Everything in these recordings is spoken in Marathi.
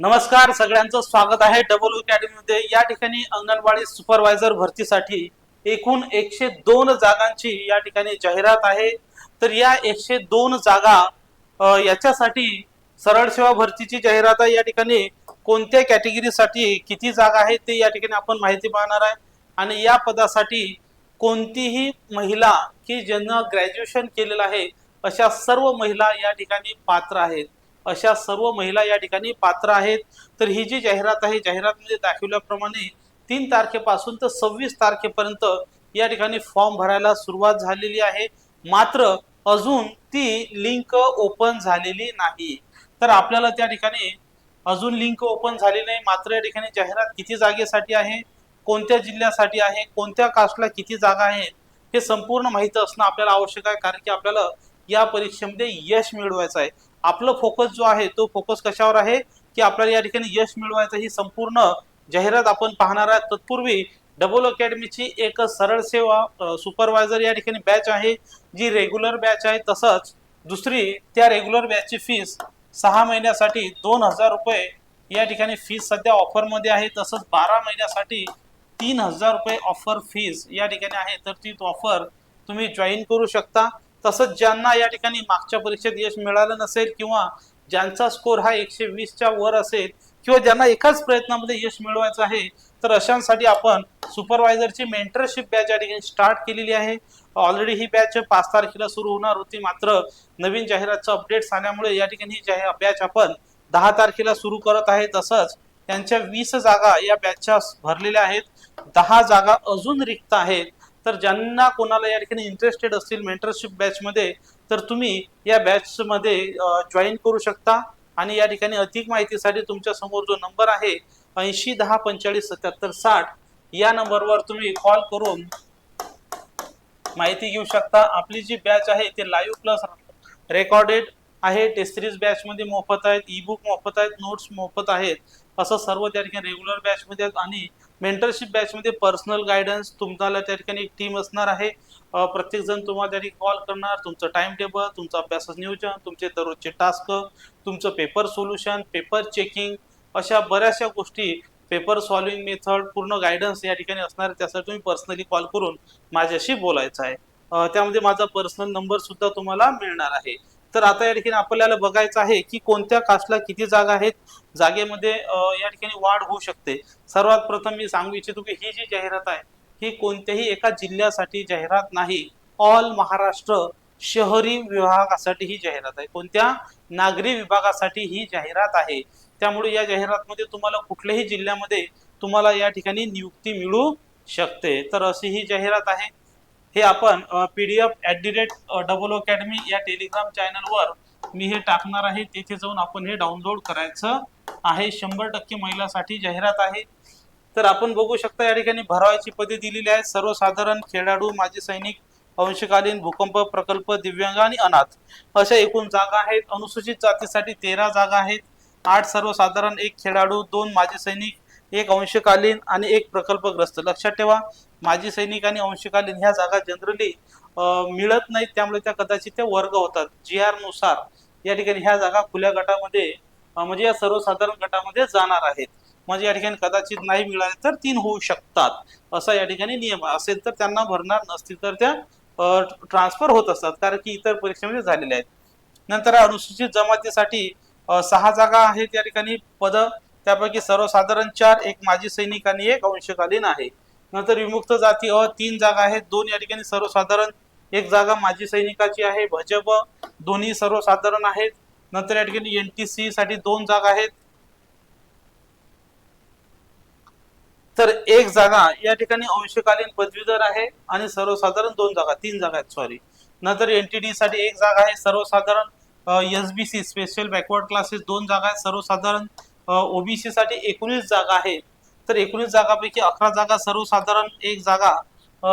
नमस्कार सगळ्यांचं स्वागत आहे डबल अकॅडमीमध्ये या ठिकाणी अंगणवाडी सुपरवायझर भरतीसाठी एकूण एकशे दोन जागांची या ठिकाणी जाहिरात आहे. तर या एकशे दोन जागा याच्यासाठी सरळ सेवा भरतीची जाहिरात आहे. या ठिकाणी कोणत्या कॅटेगरीसाठी किती जागा आहेत ते या ठिकाणी आपण माहिती पाहणार आहे. आणि या पदासाठी कोणतीही महिला की ज्यांना ग्रॅज्युएशन केलेलं आहे अशा सर्व महिला या ठिकाणी पात्र आहेत. अशा सर्व महिला या ठिकाणी पात्र आहेत. तर ही जी जाहिरात आहे जाहिरातमध्ये दाखवल्याप्रमाणे तीन तारखेपासून तर सव्वीस तारखेपर्यंत या ठिकाणी फॉर्म भरायला सुरुवात झालेली आहे. मात्र अजून ती लिंक ओपन झालेली नाही. तर आपल्याला त्या ठिकाणी अजून लिंक ओपन झाली नाही. मात्र या ठिकाणी जाहिरात किती जागेसाठी आहे कोणत्या जिल्ह्यासाठी आहे कोणत्या कास्टला किती जागा आहेत हे संपूर्ण माहिती असणं आपल्याला आवश्यक आहे. कारण की आपल्याला या परीक्षेमध्ये यश मिळवायचं आहे. आपलं फोकस जो आहे तो फोकस कशावर आहे? की आपल्याला या ठिकाणी यश मिळवायचं ही संपूर्ण जाहिरात आपण पाहणार आहे तत्पूर्वी डबल अकॅडमीची एक सरळ सेवा सुपरवायझर या ठिकाणी बॅच आहे जी रेग्युलर बॅच आहे. तसंच दुसरी त्या रेग्युलर बॅचची फीस सहा महिन्यासाठी दोन हजार रुपये या ठिकाणी फीस सध्या ऑफरमध्ये आहे. तसंच बारा महिन्यासाठी तीन हजार रुपये ऑफर फीस या ठिकाणी आहे. तर ती ऑफर तुम्ही जॉईन करू शकता. तसंच ज्यांना या ठिकाणी मागच्या परीक्षेत यश मिळालं नसेल किंवा ज्यांचा स्कोर हा एकशे वीसच्या वर असेल किंवा ज्यांना एकाच प्रयत्नामध्ये यश मिळवायचं आहे तर अशांसाठी आपण सुपरवायझरची मेंटरशिप बॅच या ठिकाणी स्टार्ट केलेली आहे. ऑलरेडी ही बॅच पाच तारखेला सुरू होणार होती मात्र नवीन जाहिरातचं अपडेट्स आल्यामुळे या ठिकाणी ही बॅच आपण दहा तारखेला सुरू करत आहे. तसंच त्यांच्या वीस जागा या बॅचच्या भरलेल्या आहेत. दहा जागा अजून रिक्त आहेत. तर ज्यांना कोणाला या ठिकाणी इंटरेस्टेड असतील मेंटरशिप बॅचमध्ये तर तुम्ही या बॅचमध्ये जॉईन करू शकता. आणि या ठिकाणी अधिक माहितीसाठी तुमच्यासमोर जो नंबर आहे ऐंशी दहा पंचेचाळीस सत्याहत्तर साठ या नंबरवर तुम्ही कॉल करून माहिती घेऊ शकता. आपली जी बॅच आहे ते लाईव्ह प्लस रेकॉर्डेड आहे. टेस्ट सिरीज बॅचमध्ये मोफत आहेत ई बुक मोफत आहेत नोट्स मोफत आहेत. असं सर्व त्या ठिकाणी रेग्युलर बॅचमध्ये आहेत. आणि मेंटरशिप बॅचमध्ये पर्सनल गायडन्स तुम्हाला त्या ठिकाणी एक टीम असणार आहे. प्रत्येकजण तुम्हाला त्या ठिकाणी कॉल करणार. तुमचं टाइम टेबल तुमचं अभ्यासाचं नियोजन तुमचे दररोजचे टास्क तुमचं पेपर सोल्युशन पेपर चेकिंग अशा बऱ्याचशा गोष्टी पेपर सॉल्विंग मेथड पूर्ण गायडन्स या ठिकाणी असणार आहे. त्यासाठी तुम्ही पर्सनली कॉल करून माझ्याशी बोलायचं आहे. त्यामध्ये माझा पर्सनल नंबर सुद्धा तुम्हाला मिळणार आहे. तर आता या ठिकाणी आपल्याला बघायचं आहे की कोणत्या कास्टला किती जागा आहेत. जागेमध्ये या ठिकाणी वाढ होऊ शकते. सर्वात प्रथम मी सांगू इच्छितो की ही जी जाहिरात आहे ही कोणत्याही एका जिल्ह्यासाठी जाहिरात नाही. ऑल महाराष्ट्र शहरी विभागासाठी ही जाहिरात आहे. कोणत्या नागरी विभागासाठी ही जाहिरात आहे. त्यामुळे या जाहिरातमध्ये तुम्हाला कुठल्याही जिल्ह्यामध्ये तुम्हाला या ठिकाणी नियुक्ती मिळू शकते. तर अशी ही जाहिरात आहे. हे आपण P D F at the rate double academy या टेलिग्राम चॅनलवर मी हे टाकणार आहे. तिथे जाऊन आपण हे डाउनलोड करायचं आहे. शंभर टक्के महिलासाठी जाहिरात आहे. तर आपण बघू शकता या ठिकाणी भरावायची पदे दिलेली आहे सर्वसाधारण खेळाडू माजी सैनिक अंशकालीन भूकंप प्रकल्प दिव्यांग आणि अनाथ अशा एकूण जागा आहेत. अनुसूचित जातीसाठी तेरा जागा आहेत. आठ सर्वसाधारण एक खेळाडू दोन माजी सैनिक एक अंशकालीन आणि एक प्रकल्पग्रस्त. लक्षात ठेवा माजी सैनिक आणि अंशकालीन ह्या जागा जनरली मिळत नाहीत त्यामुळे त्या कदाचित त्या वर्ग होतात. जी आरनुसार या ठिकाणी ह्या जागा खुल्या गटामध्ये म्हणजे या सर्वसाधारण गटामध्ये जाणार आहेत. म्हणजे या ठिकाणी कदाचित नाही मिळाले तर तीन होऊ शकतात. असा या ठिकाणी नियम असेल तर त्यांना भरणार नसतील तर त्या ट्रान्सफर होत असतात. कारण की इतर परीक्षेमध्ये झालेल्या आहेत. नंतर अनुसूचित जमातीसाठी सहा जागा आहेत या ठिकाणी. पद त्यापैकी सर्वसाधारण चार एक माजी सैनिक आणि एक अंशकालीन आहे. नंतर विमुक्त जाती अ तीन जागा आहेत. दोन या ठिकाणी सर्वसाधारण एक जागा माजी सैनिकाची आहे. भजप दोन्ही सर्वसाधारण आहेत. नंतर या ठिकाणी एन टी सी साठी दोन जागा आहेत. तर एक जागा या ठिकाणी अंशकालीन पदवीधर आहे आणि सर्वसाधारण दोन जागा तीन जागा आहेत सॉरी नंतर एनटीडी साठी एक जागा आहे. सर्वसाधारण S B C special backward classes दोन जागा आहेत. सर्वसाधारण ओबीसी साठी एकोणीस जागा आहेत. तर एकोणीस जागापैकी अकरा जागा सर्वसाधारण एक जागा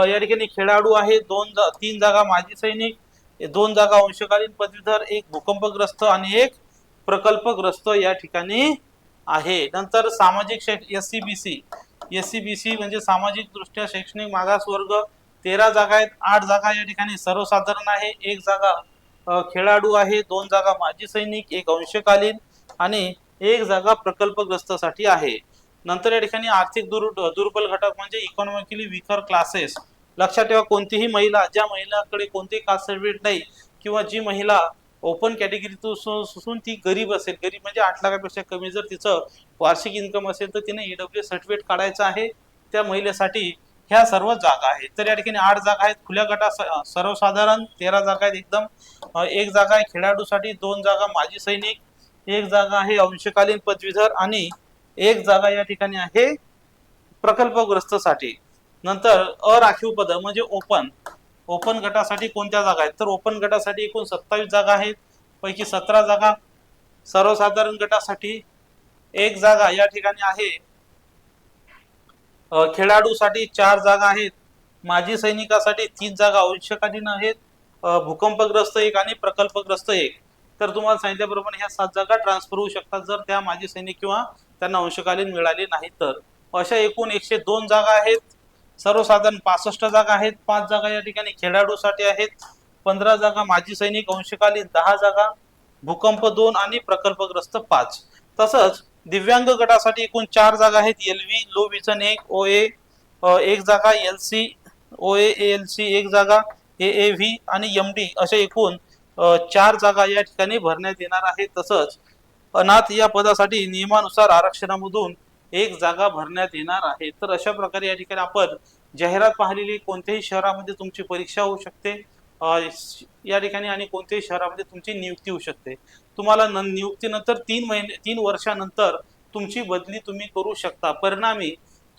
या ठिकाणी खेळाडू आहे दोन जा, तीन जागा माजी सैनिक दोन जागा अंशकालीन पदवीधर एक भूकंपग्रस्त आणि एक प्रकल्पग्रस्त या ठिकाणी आहे. नंतर सामाजिक S C B C S C B C म्हणजे सामाजिक दृष्ट्या शैक्षणिक मागास वर्ग तेरा जागा आहेत. आठ जागा या ठिकाणी सर्वसाधारण आहे. एक जागा खेळाडू आहे. दोन जागा माजी सैनिक एक अंशकालीन आणि एक जागा प्रकल्पग्रस्तासाठी आहे. नंतर या ठिकाणी आर्थिक दुर दुर्बल घटक म्हणजे इकॉनॉमिकली विकर क्लासेस लक्षात ठेवा कोणतीही महिला ज्या महिलाकडे कोणतेही कास्ट सर्टिफिकेट नाही किंवा जी महिला ओपन कॅटेगरीतून ती गरीब असेल गरीब म्हणजे आठ लाखापेक्षा कमी जर तिचं वार्षिक इन्कम असेल तर तिने ईडब्ल्यू सर्टिफिकेट काढायचं आहे त्या महिलेसाठी ह्या सर्व जागा आहेत. तर या ठिकाणी आठ जागा आहेत. खुल्या गटा स- सर्वसाधारण तेरा जागा आहेत एकदम. एक जागा आहे खेळाडूसाठी दोन जागा माजी सैनिक एक जागा आहे अंशकालीन पदवीधर आणि एक जागा या ठिकाणी आहे प्रकल्पग्रस्तसाठी. नंतर अराखीव पद म्हणजे ओपन ओपन गटासाठी कोणत्या जागा आहेत? तर ओपन गटासाठी एकूण सत्तावीस जागा आहेत. पैकी सतरा जागा सर्वसाधारण गटासाठी. एक जागा या ठिकाणी आहे. खेळाडूसाठी चार जागा आहेत. माजी सैनिकासाठी तीन जागा अंशकालीन आहेत. भूकंपग्रस्त एक आणि प्रकल्पग्रस्त एक. तर तुम्हाला सांगितल्याप्रमाणे ह्या सात जागा ट्रान्सफर होऊ शकतात जर त्या माजी सैनिक किंवा त्यांना अंशकालीन मिळाले नाही तर. अशा एकूण एकशे दोन जागा आहेत. सर्वसाधारण पासष्ट जागा आहेत. पाच जागा या ठिकाणी खेळाडूसाठी आहेत. पंधरा जागा माजी सैनिक अंशकालीन दहा जागा भूकंप दोन आणि प्रकल्पग्रस्त पाच. तसंच दिव्यांग गटासाठी एकूण चार जागा आहेत. एल व्ही लो विजन एक ओ ए एक जागा L C O A L C एक जागा ए ए व्ही आणि एम डी अशा एकूण चार जागा या ठिकाणी भरण्यात येणार आहे. तसंच अनाथ या पदासाठी नियमानुसार आरक्षणामधून एक जागा भरण्यात येणार आहे. तर अशा प्रकारे या ठिकाणी आपण जाहिरात पाहिलेली कोणत्याही शहरामध्ये तुमची परीक्षा होऊ शकते. या ठिकाणी आणि कोणत्याही शहरामध्ये तुमची नियुक्ती होऊ शकते. तुम्हाला न नियुक्तीनंतर तीन महिने तीन वर्षानंतर तुमची बदली तुम्ही करू शकता. परिणामी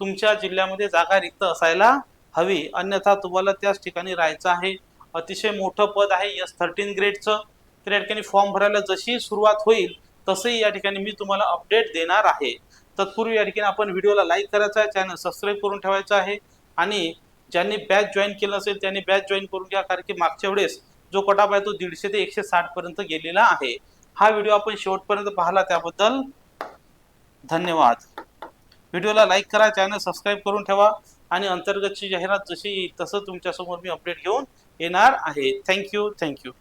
तुमच्या जिल्ह्यामध्ये जागा रिक्त असायला हवी. अन्यथा तुम्हाला त्याच ठिकाणी राहायचं आहे. अतिशय मोठं पद आहे. एस थर्टीन ग्रेडचं तर या ठिकाणी फॉर्म भरायला जशी सुरुवात होईल तसंही या ठिकाणी मी तुम्हाला अपडेट देणार आहे. तत्पूर्वी या ठिकाणी आपण व्हिडिओला लाईक करायचा आहे चॅनल सबस्क्राईब करून ठेवायचं आहे. आणि ज्यांनी बॅच जॉईन केलं असेल त्यांनी बॅच जॉईन करून घ्या कारण की मागच्या वेळेस जो कटाप आहे तो दीडशे ते एकशे साठ पर्यंत गेलेला आहे. हा व्हिडिओ आपण शेवटपर्यंत पाहिला त्याबद्दल धन्यवाद. व्हिडिओला लाईक करा चॅनल सबस्क्राईब करून ठेवा. आणि अंतर्गतची जाहिरात जशी येईल तसं तुमच्यासमोर मी अपडेट घेऊन येणार आहे. Thank you thank you